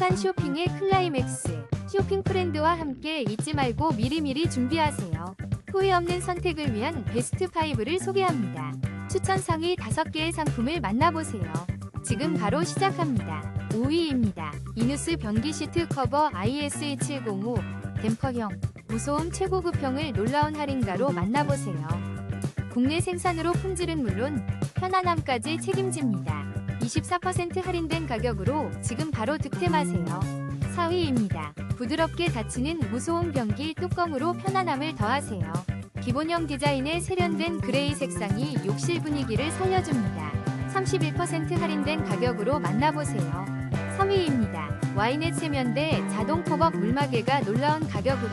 행복한 쇼핑의 클라이맥스. 쇼핑 프렌드와 함께 잊지 말고 미리미리 준비하세요. 후회 없는 선택을 위한 베스트 5를 소개합니다. 추천 상위 5개의 상품을 만나보세요. 지금 바로 시작합니다. 5위입니다. 이누스 변기 시트 커버 ISE705 댐퍼형 무소음 최고급형을 놀라운 할인가로 만나보세요. 국내 생산으로 품질은 물론 편안함까지 책임집니다. 24% 할인된 가격으로 지금 바로 득템하세요. 4위입니다. 부드럽게 닫히는 무소음 변기 뚜껑으로 편안함을 더하세요. 기본형 디자인의 세련된 그레이 색상이 욕실 분위기를 살려줍니다. 31% 할인된 가격으로 만나보세요. 3위입니다. 와이넷 세면대 자동 팝업 물마개가 놀라운 가격으로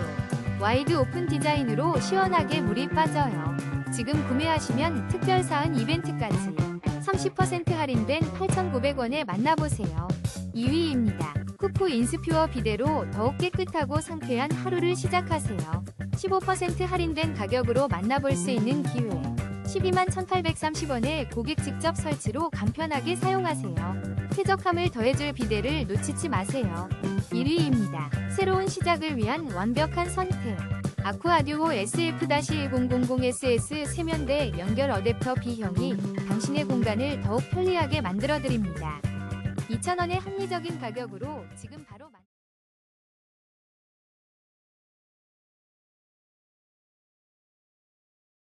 와이드 오픈 디자인으로 시원하게 물이 빠져요. 지금 구매하시면 특별 사은 이벤트까지 30% 할인된 8,900원에 만나보세요. 2위입니다. 쿠프 인스퓨어 비데로 더욱 깨끗하고 상쾌한 하루를 시작하세요. 15% 할인된 가격으로 만나볼 수 있는 기회. 12만 1,830원에 고객 직접 설치로 간편하게 사용하세요. 쾌적함을 더해줄 비데를 놓치지 마세요. 1위입니다. 새로운 시작을 위한 완벽한 선택. 아쿠아듀오 SF-1000SS 세면대 연결 어댑터 B형이 당신의 공간을 더욱 편리하게 만들어드립니다. 2,000원의 합리적인 가격으로 지금 바로